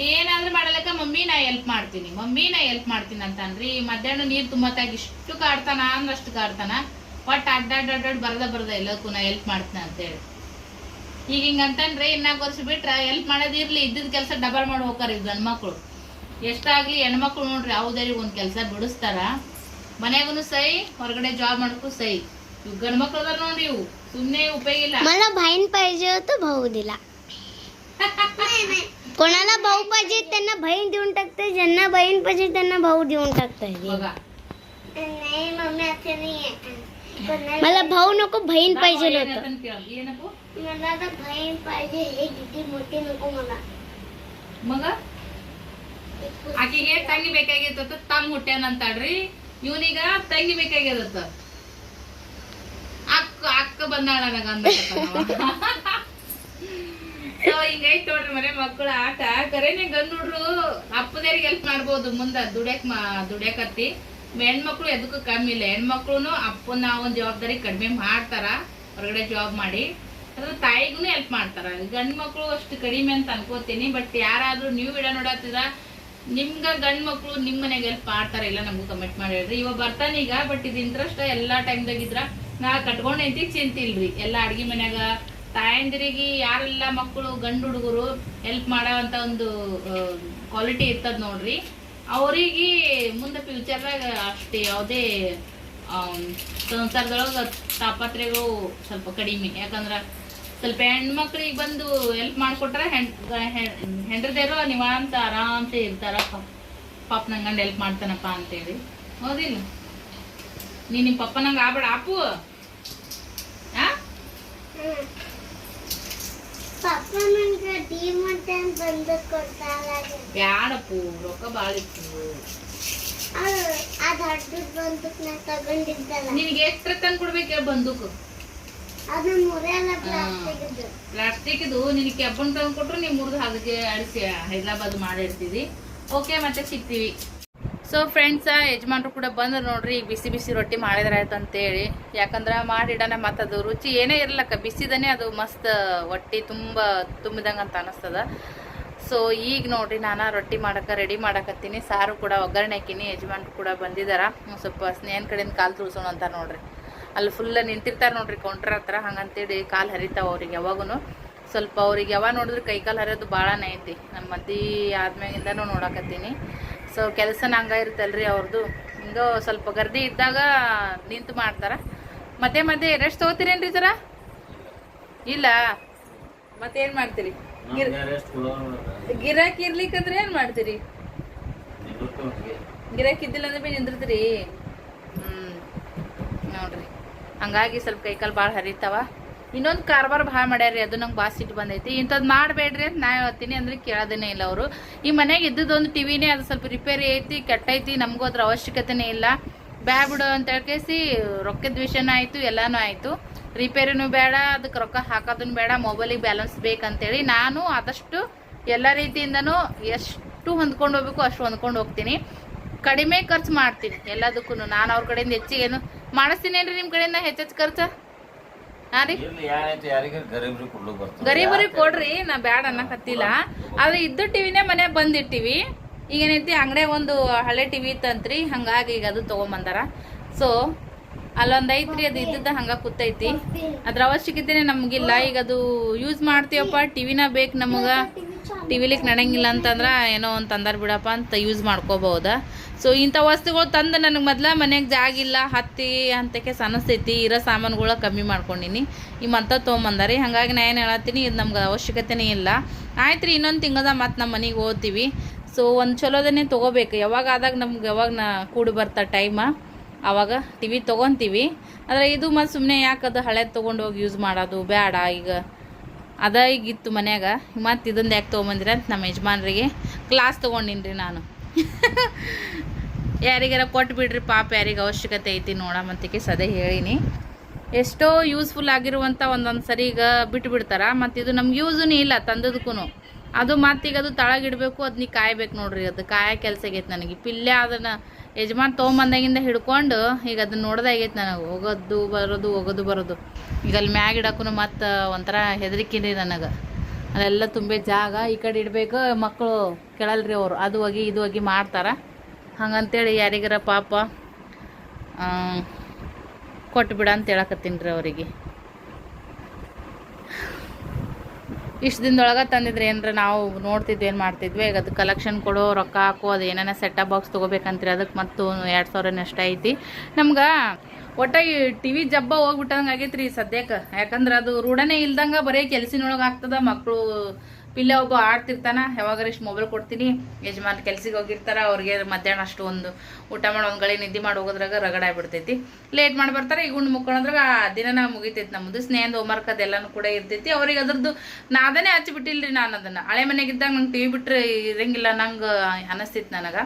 ಏನಾದ್ರೂ ಮಾಡಲಕ್ಕ ಮಮ್ಮಿ ನಾ ಹೆಲ್ಪ್ ಮಾಡ್ತೀನಿ. ಮಮ್ಮಿ ನಾ ಹೆಲ್ಪ್ ಮಾಡ್ತೀನಿ ಅಂತ ಅನ್ರಿ ಮಧ್ಯಾಹ್ನ ನೀರು ತುಂಬತ್ತಾಗಿ ಇಷ್ಟು ಕಾಡ್ತಾನ ಅಂದ್ರೆ ಅಷ್ಟು ಕಾಡ್ತಾನ. ಒಟ್ಟು ಅಡ್ಡಾಡ್ ಅಡ್ಡಾಡ್ ಬರದ ಬರ್ದ ಎಲ್ಲಕ್ಕೂ ನಾ ಹೆಲ್ಪ್ ಮಾಡ್ತೀನಿ ಅಂತೇಳಿ. ಈಗ ಹಿಂಗ ಅಂತಂದ್ರೆ ಇನ್ನಾಗ ವರ್ಷ ಬಿಟ್ರೆ ಹೆಲ್ಪ್ ಮಾಡೋದಿರ್ಲಿ ಇದ್ದಿದ್ ಕೆಲಸ ಡಬಲ್ ಮಾಡಿ ಹೋಗ್ತಾರೆ ಈಗ ಗಂಡ್ಮಕ್ಳು. ಎಷ್ಟಾಗ್ಲಿ ಹೆಣ್ಮಕ್ಳು ನೋಡ್ರಿ ಯಾವ್ದಾರಿ ಒಂದು ಕೆಲಸ ಬಿಡಿಸ್ತಾರ. ಮನೆಗೂ ಸೈ ಹೊರಗಡೆ ಜಾಬ್ ಮಾಡಕ್ಕೂ ಸೈ. ಇವ್ ಗಂಡ್ಮಕ್ಳು ಅದಾರ ನೋಡ್ರಿ ಇವು ಸುಮ್ಮನೆ ಉಪಯೋಗ ಇಲ್ಲ मला बहीण पाहिजे होतं भाऊ दिला कोणाला भाऊ पाहिजे त्यांना बहीण देऊन टाकते ज्यांना बहीण पाहिजे त्यांना भाऊ देऊन टाकते बघा नाही मम्मी असं नाही मला भाऊ नको बहीण पाहिजे होतं ಏನಂತ ಕೇಳು. ಏನಪ್ಪು मला तर बहीण पाहिजे हे किती मोठी नको मला ಮಗ ಆಕಿಗೆ ತಂಗಿ ಬೇಕಾಗಿತ್ತ ತಮ್ಮ ಹುಟ್ಟ್ಯಾನ ಅಂತಾಳ್ರಿ ಇವನೀಗ ತಂಗಿ ಬೇಕಾಗ್ಯದತ್ತ ಅಕ್ಕ ಬಂದಾಳ ನನಗ [laughs] ಸೊ ನೋಡ್ರಿ ಮನೆ ಮಕ್ಕಳ ಆಟ. ಕರೇನೆ ಗಂಡ್ ಹುಡ್ರು ಅಪ್ಪದೇರಿಗೆ ಹೆಲ್ಪ್ ಮಾಡ್ಬೋದು. ಮುಂದ ದುಡ್ಯಾಕ್ ಮಾ, ದುಡ್ಯಾಕತ್ತಿ. ಹೆಣ್ಮಕ್ಳು ಎದಕ್ಕೂ ಕಮ್ಮಿ ಇಲ್ಲ. ಹೆಣ್ಮಕ್ಳು ಅಪ್ಪನ ಒಂದು ಜವಾಬ್ದಾರಿ ಕಡಿಮೆ ಮಾಡ್ತಾರ. ಹೊರಗಡೆ ಜಾಬ್ ಮಾಡಿ. ಅದ್ರ ತಾಯಿಗೂ ಹೆಲ್ಪ್ ಮಾಡ್ತಾರ. ಗಂಡ್ ಮಕ್ಳು ಅಷ್ಟು ಕಡಿಮೆ ಅಂತ ಅನ್ಕೋತೀನಿ. ಬಟ್ ಯಾರಾದ್ರೂ ನೀವು ವಿಡಿಯೋ ನೋಡತ್ತಿರ ನಿಮ್ಗ ಗಂಡ್ ಮಕ್ಳು ನಿಮ್ ಮನೆಗೆ ಹೆಲ್ಪ್ ಮಾಡ್ತಾರ ಇಲ್ಲ ನಮಗೂ ಕಮೆಂಟ್ ಮಾಡಿ ಹೇಳ್ರಿ ಇವ ಬರ್ತಾನೀಗ ಬಟ್ ಇದು ಇಂಟ್ರೆಸ್ಟ್ ಎಲ್ಲಾ ಟೈಮ್ದಾಗ ಇದ್ರ ನಾ ಕಟ್ಕೊಂಡ್ ಐತಿ ಚಿಂತಿಲ್ರಿ. ಎಲ್ಲಾ ಅಡ್ಗಿ ಮನ್ಯಾಗ ತಾಯಂದಿರಿಗೆ ಯಾರೆಲ್ಲ ಮಕ್ಕಳು, ಗಂಡು ಹುಡುಗರು ಹೆಲ್ಪ್ ಮಾಡೋವಂಥ ಒಂದು ಕ್ವಾಲಿಟಿ ಇರ್ತದ ನೋಡ್ರಿ. ಅವರಿಗೆ ಮುಂದೆ ಫ್ಯೂಚರ್ದಾಗ ಅಷ್ಟೇ ಯಾವುದೇ ಸಂಸಾರದೊಳಗೆ ತಾಪತ್ರೆಗಳು ಸ್ವಲ್ಪ ಕಡಿಮೆ. ಯಾಕಂದ್ರೆ ಸ್ವಲ್ಪ ಹೆಣ್ಮಕ್ಳಿಗೆ ಬಂದು ಹೆಲ್ಪ್ ಮಾಡಿಕೊಟ್ರೆ ಹೆಣ್ ಹೆಂಡ್ರದೇರು ನಿವಾಂತ ಆರಾಮ್ಸೆ ಇರ್ತಾರ ಪಾಪ್- ನಂಗೆ ಹೆಲ್ಪ್ ಮಾಡ್ತಾನಪ್ಪ ಅಂತೇಳಿ. ಹೌದಿಲ್ಲ? ನೀ ನಿಮ್ ಪಪ್ಪ ನಂಗೆ ಆಬೇಡ ಅಪ್ಪು ಬ್ಯಾಡಪ್ಪು ರೊಕ್ಕ ಬಾಳ ಇತ್ತು. ನಿನ್ಗೆ ಎಷ್ಟ್ರ ತಂದ್ ಕೊಡ್ಬೇಕು ಬಂದೂಕು. ಪ್ಲಾಸ್ಟಿಕ್ ಇದು ನಿನಗೆ ಕೆಬ್ಬನ್ ತಂದು ಕೊಟ್ರು ನೀವು ಮುರಿದು ಹಾಗೆ ಅಡಿಸಿ ಹೈದ್ರಾಬಾದ್ ಮಾಡಿರ್ತೀವಿ ಓಕೆ ಮತ್ತೆ ಸಿಗ್ತೀವಿ. ಸೊ ಫ್ರೆಂಡ್ಸ ಯಜಮಾನ್ರು ಕೂಡ ಬಂದ್ರು ನೋಡ್ರಿ, ಈಗ ಬಿಸಿ ಬಿಸಿ ರೊಟ್ಟಿ ಮಾಡಿದ್ರೆ ಆಯ್ತು ಅಂತೇಳಿ. ಯಾಕಂದ್ರೆ ಮಾಡಿಡೋಣ ಮತ್ತು ಅದು ರುಚಿ ಏನೇ ಇರ್ಲಕ್ಕ, ಬಿಸಿದನೆ ಅದು ಮಸ್ತ್ ಹೊಟ್ಟಿ ತುಂಬ ತುಂಬಿದಂಗೆ ಅಂತ ಅನಸ್ತದ. ಸೊ ಈಗ ನೋಡ್ರಿ ನಾನು ರೊಟ್ಟಿ ಮಾಡಕ್ಕೆ ರೆಡಿ ಮಾಡಕತ್ತೀನಿ ಸಾರು ಕೂಡ ಒಗ್ಗರಣೆ ಹಾಕಿನಿ, ಯಜಮಾನ್ರು ಕೂಡ ಬಂದಿದಾರ. ಒಂದ್ ಸ್ವಲ್ಪ ಸ್ನೇಹನ್ ಕಡೆಯಿಂದ ಕಾಲು ತುಳ್ಸೋಣ ಅಂತ ನೋಡ್ರಿ. ಅಲ್ಲಿ ಫುಲ್ ನಿಂತಿರ್ತಾರೆ ನೋಡ್ರಿ ಕೌಂಟ್ರ್ ಹತ್ರ, ಹಂಗಂತೇಳಿ ಕಾಲು ಹರಿತಾವೆ ಅವ್ರಿಗೆ ಯಾವಾಗೂ ಸ್ವಲ್ಪ ಅವ್ರಿಗೆ ಯಾವಾಗ ನೋಡಿದ್ರೆ ಕೈ ಕಾಲು ಹರಿಯೋದು ಭಾಳ ನೈತಿ ನಮ್ಮ ಮದ್ದಿ ಆದ್ಮ್ಯಾಗಿಂದನೂ ನೋಡಕತ್ತೀನಿ. ಸೊ ಕೆಲಸನ ಹಂಗ ಇರ್ತಲ್ರಿ ಅವ್ರದ್ದು ಹಿಂಗೋ ಸ್ವಲ್ಪ ಗರ್ದಿ ಇದ್ದಾಗ ನಿಂತು ಮಾಡ್ತಾರ. ಮತ್ತೆ ಮತ್ತೆ ರೆಸ್ಟ್ ತಗೋತೀರೇನ್ರಿ ಸರ? ಇಲ್ಲ. ಮತ್ತೇನ್ ಮಾಡ್ತೀರಿ? ಗಿರಾಕ್ ಇರ್ಲಿಕ್ಕಂದ್ರೆ ಏನ್ ಮಾಡ್ತೀರಿ? ಗಿರಾಕಿ ಇದ್ದಿಲ್ಲ ಅಂದ್ರೆ ಬಿ ನಿಂದಿರ್ತೀರಿ. ಹ್ಮ್. ನೋಡ್ರಿ. ಹಂಗಾಗಿ ಸ್ವಲ್ಪ ಕೈಕಾಲು ಭಾಳ ಹರಿತಾವ. ಇನ್ನೊಂದು ಕಾರ್ಬಾರ್ ಭಾಳ ಮಾಡ್ಯಾರಿ ಅದು ನಂಗೆ ಭಾಳ ಸಿಟ್ಟು ಬಂದೈತಿ. ಇಂಥದ್ದು ಮಾಡಬೇಡ್ರಿ ಅಂತ ನಾ ಹೇಳ್ತೀನಿ ಅಂದ್ರೆ ಕೇಳೋದೇ ಇಲ್ಲ ಅವರು. ಈ ಮನೆಗೆ ಇದ್ದದೊಂದು ಟಿವಿನೇ ಅದು ಸ್ವಲ್ಪ ರಿಪೇರಿ ಐತಿ, ಕೆಟ್ಟೈತಿ, ನಮಗೂ ಅದ್ರ ಅವಶ್ಯಕತೆನೇ ಇಲ್ಲ. ಬ್ಯಾ ಬಿಡು ಅಂತ ಹೇಳ್ಕೇಸಿ ರೊಕ್ಕದ ವಿಷಯನೂ ಆಯಿತು, ಎಲ್ಲನೂ ಆಯಿತು. ರಿಪೇರಿನೂ ಬೇಡ ಅದಕ್ಕೆ ರೊಕ್ಕ ಹಾಕೋದನ್ನು ಬೇಡ ಮೊಬೈಲಿಗೆ ಬ್ಯಾಲೆನ್ಸ್ ಬೇಕಂತೇಳಿ ನಾನು ಆದಷ್ಟು ಎಲ್ಲ ರೀತಿಯಿಂದನೂ ಎಷ್ಟು ಹೊಂದ್ಕೊಂಡು ಹೋಗ್ಬೇಕು ಅಷ್ಟು ಹೊಂದ್ಕೊಂಡು ಹೋಗ್ತೀನಿ. ಕಡಿಮೆ ಖರ್ಚು ಮಾಡ್ತೀನಿ ಎಲ್ಲದಕ್ಕೂ ನಾನು ಅವ್ರ ಕಡೆಯಿಂದ ಹೆಚ್ಚಿಗೆ ಏನು ರೀ ನಿಮ್ಮ ಕಡೆಯಿಂದ ಹೆಚ್ಚೆಚ್ಚು ಖರ್ಚು? ಗರೀಬರಿಗೆ ಕೊಡ್ರಿ ನಾ ಬ್ಯಾಡ ಅನ್ನಕತ್ತಿಲ್ಲ ಆದ್ರೆ ಇದ್ದ ಟಿವಿನೇ ಮನೆ ಬಂದಿಟ್ಟಿವಿ. ಈಗ ಏನೈತಿ ಅಂಗಡಿ ಒಂದು ಹಳೆ ಟಿವಿ ಇತ್ತಂತ್ರಿ ಹಂಗಾಗಿ ಈಗ ಅದು ತಗೊಂಬಂದಾರ. ಸೊ ಅಲ್ಲೊಂದೈತ್ರಿ ಅದು ಇದ್ದದ ಹಂಗ ಕೂತೈತಿ. ಅದ್ರ ಅವಶ್ಯಕತೆ ನಮ್ಗಿಲ್ಲ. ಈಗ ಅದು ಯೂಸ್ ಮಾಡ್ತೀವಪ್ಪ ಟಿವಿನ ಬೇಕು ನಮಗ. ಟಿವಿಲಿಕ್ ನಡಂಗಿಲ್ಲ ಅಂತಂದ್ರ ಏನೋ ಒಂದು ತಂದಾರ ಬಿಡಪ್ಪ ಅಂತ ಯೂಸ್ ಮಾಡ್ಕೋಬಹುದಾ ಸೊ ಇಂಥ ವಸ್ತುಗಳು ತಂದು ನನಗೆ ಮೊದಲ ಮನೆಗೆ ಜಾಗ ಇಲ್ಲ, ಹತ್ತಿ ಅಂತಕ್ಕೆ ಸನಸ್ತೈತಿ ಇರೋ ಸಾಮಾನುಗಳ ಕಮ್ಮಿ ಮಾಡ್ಕೊಂಡಿನಿ. ಈ ಮಂತ ತೊಗೊಂಬಂದಾರಿ. ಹಾಗಾಗಿ ನಾ ಏನು ಹೇಳತ್ತೀನಿ, ಇದು ನಮ್ಗೆ ಅವಶ್ಯಕತೆನೇ ಇಲ್ಲ. ಆಯ್ತು ರೀ ಇನ್ನೊಂದು ತಿಂಗಳ ಮತ್ತೆ ನಮ್ಮ ಮನೆಗೆ ಓದ್ತೀವಿ ಸೊ ಒಂದು ಚಲೋದನ್ನೇ ತೊಗೋಬೇಕು. ಯಾವಾಗ ಆದಾಗ ನಮ್ಗೆ ಯಾವಾಗ ನಾ ಕೂಡಿ ಬರ್ತಾ ಟೈಮ ಆವಾಗ ಟಿ ವಿ ತೊಗೊತೀವಿ. ಆದರೆ ಇದು ಮತ್ತು ಸುಮ್ಮನೆ ಯಾಕೆ ಅದು ಹಳೆ ತೊಗೊಂಡು ಹೋಗಿ ಯೂಸ್ ಮಾಡೋದು? ಬೇಡ ಈಗ. ಅದ ಈಗ ಇತ್ತು ಮನ್ಯಾಗ. ಮತ್ತು ಇದೊಂದು ಯಾಕೆ ತೊಗೊಂಬಂದಿರ ಅಂತ ನಮ್ಮ ಯಜಮಾನ್ರಿಗೆ ಕ್ಲಾಸ್ ತೊಗೊಂಡಿನಿ ರೀ ನಾನು. [laughs] ಯಾರಿಗಾರ ಕೊಟ್ಟು ಬಿಡ್ರಿ ಪಾಪ, ಯಾರಿಗೆ ಅವಶ್ಯಕತೆ ಐತಿ ನೋಡಮಂತಿಕೆ ಸದೇ ಹೇಳಿನಿ. ಎಷ್ಟೋ ಯೂಸ್ಫುಲ್ ಆಗಿರುವಂಥ ಒಂದೊಂದು ಸರಿ ಈಗ ಬಿಟ್ಟು ಬಿಡ್ತಾರ ಮತ್ತು ಇದು ನಮ್ಗೆ ಯೂಸೂ ಇಲ್ಲ ತಂದದಕ್ಕೂ ಅದು ಮತ್ತೀಗ ಅದು ತಳಗಿಡಬೇಕು ನೀ ಕಾಯ್ಬೇಕು ನೋಡ್ರಿ ಅದು, ಕಾಯ ಕೆಲಸ ಆಗೈತೆ ನನಗೆ. ಪಿಲ್ಲೆ ಅದನ್ನು ಯಜಮಾನ್ ತೊಗೊಂಬಂದಾಗಿಂದ ಹಿಡ್ಕೊಂಡು ಈಗ ಅದನ್ನ ನೋಡ್ದಾಗೈತೆ ನನಗೆ. ಹೋಗೋದು ಬರೋದು ಹೋಗೋದು ಬರೋದು. ಈಗ ಅಲ್ಲಿ ಮ್ಯಾಗ ಇಡಕ್ಕೂ ಮತ್ತು ಒಂಥರ ಹೆದರಿಕೆ ನನಗೆ. ಅಲ್ಲೆಲ್ಲ ತುಂಬೆ ಜಾಗ, ಈ ಕಡೆ ಇಡಬೇಕು ಮಕ್ಕಳು ಕೇಳಲ್ರಿ ಅವರು, ಅದು ಹೋಗಿ, ಇದು ಹೋಗಿ ಮಾಡ್ತಾರೆ. ಹಂಗಂತೇಳಿ ಯಾರಿಗಾರ ಪಾಪ ಕೊಟ್ಬಿಡ ಬಿಡ ಅಂತ ಹೇಳಕತ್ತೀನಿ ರೀ ಅವರಿಗೆ. ಇಷ್ಟು ದಿನದೊಳಗೆ ತಂದಿದ್ರೆ ಏನರ ನಾವು ನೋಡ್ತಿದ್ವಿ ಏನು ಮಾಡ್ತಿದ್ವಿ? ಈಗ ಅದು ಕಲೆಕ್ಷನ್ ಕೊಡೋ ರೊಕ್ಕ ಹಾಕೋ, ಅದು ಸೆಟ್ ಅಪ್ ಬಾಕ್ಸ್ ತೊಗೋಬೇಕಂತ್ರಿ. ಅದಕ್ಕೆ ಮತ್ತು ಎರಡು ಸಾವಿರ ನಷ್ಟ ಐತಿ. ನಮ್ಗೆ ಒಟ್ಟ ಈ ಟಿ ವಿ ಜಬ್ಬ ಹೋಗ್ಬಿಟ್ಟಂಗೆ ಆಗೈತ್ರಿ ಸದ್ಯಕ್ಕೆ ಯಾಕಂದ್ರೆ ಅದು ರೂಢನೇ ಇಲ್ದಂಗೆ ಬರೀ ಕೆಲ್ಸಿನೊಳಗೆ ಆಗ್ತದೆ ಮಕ್ಕಳು ಪಿಲ್ಲ ಒಬ್ಬ ಆಡ್ತಿರ್ತಾನ, ಯಾವಾಗಾರ ಇಷ್ಟು ಮೊಬೈಲ್ ಕೊಡ್ತೀನಿ, ಯಜಮಾನ್ ಕೆಲ್ಸಿಗೆ ಹೋಗಿರ್ತಾರ, ಅವ್ರಿಗೆ ಮಧ್ಯಾಹ್ನ ಅಷ್ಟು ಒಂದು ಊಟ ಮಾಡಿ, ಒಂದು ಗಳಿ ನಿದ್ದೆ ಮಾಡಿ ಹೋಗೋದ್ರಾಗ ರಗಡ ಆಗ್ಬಿಡ್ತೈತಿ. ಲೇಟ್ ಮಾಡಿ ಬರ್ತಾರೆ ಈಗ ಉಂಡು ಮುಕ್ಕೊಳ್ಳೋದ್ರಾಗ ಆ ದಿನನ ಮುಗಿತೈತಿ ನಮ್ಮದು ಸ್ನೇಹದ ಹೋಮ್ವರ್ಕ್ ಅದೆಲ್ಲನೂ ಕೂಡ ಇರ್ತೈತಿ. ಅವ್ರಿಗೆ ಅದ್ರದ್ದು ನಾದನೇ ಹಚ್ಚಿಬಿಟ್ಟಿಲ್ರಿ ನಾನು ಅದನ್ನು. ಹಳೆ ಮನೆಗಿದ್ದಾಗ ನಂಗೆ ಟಿ ವಿ ಬಿಟ್ರೆ ಇರಂಗಿಲ್ಲ ನಂಗೆ ಅನಿಸ್ತೈತಿ ನನಗೆ.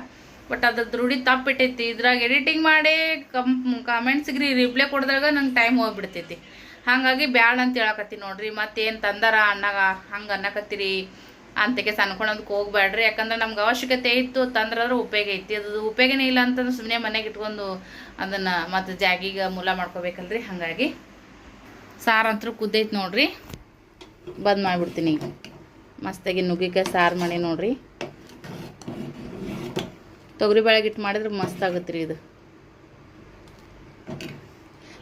ಬಟ್ ಅದ್ರದ್ದು ರೂಢಿ ತಪ್ಪಿಟ್ಟೈತಿ. ಇದ್ರಾಗ ಎಡಿಟಿಂಗ್ ಮಾಡಿ ಕಮ್ ಕಾಮೆಂಟ್ಸ್ಗೆ ರಿಪ್ಲೈ ಕೊಡಿದಾಗ ನಂಗೆ ಟೈಮ್ ಹೋಗ್ಬಿಡ್ತೈತಿ. ಹಾಗಾಗಿ ಬ್ಯಾಡ ಅಂತ ಹೇಳಕತ್ತೀನಿ ನೋಡ್ರಿ, ಮತ್ತೇನು ತಂದಾರ ಅಣ್ಣಗ ಹಂಗೆ ಅನ್ನಕತ್ತೀರಿ ಅಂತಕ್ಕೆ ಅನ್ಕೊಳೋದಕ್ಕೆ ಹೋಗ್ಬೇಡ್ರಿ ಯಾಕಂದ್ರೆ ನಮ್ಗೆ ಅವಶ್ಯಕತೆ ಇತ್ತು, ತಂದ್ರಾದ್ರೆ ಉಪಯೋಗ ಐತಿ. ಅದು ಉಪಯೋಗನೇ ಇಲ್ಲ ಅಂತಂದ್ರೆ ಸುಮ್ಮನೆ ಮನೆಗೆ ಇಟ್ಕೊಂಡು ಅದನ್ನು ಮತ್ತು ಜಾಗಿಗೆ ಮೂಲ ಮಾಡ್ಕೋಬೇಕಲ್ರಿ. ಹಾಗಾಗಿ ಸಾರಂತರೂ ಕುದ್ದೈತೆ ನೋಡ್ರಿ. ಬಂದ್ ಮಾಡಿಬಿಡ್ತೀನಿ ಈಗ. ಮಸ್ತಾಗಿ ನುಗ್ಗಿಕಾಯಿ ಸಾರು ಮಾಡಿ ನೋಡ್ರಿ. ತೊಗರಿ ಮಾಡಿದ್ರೆ ಮಸ್ತ್ ಆಗುತ್ತೆ ರೀ ಇದು.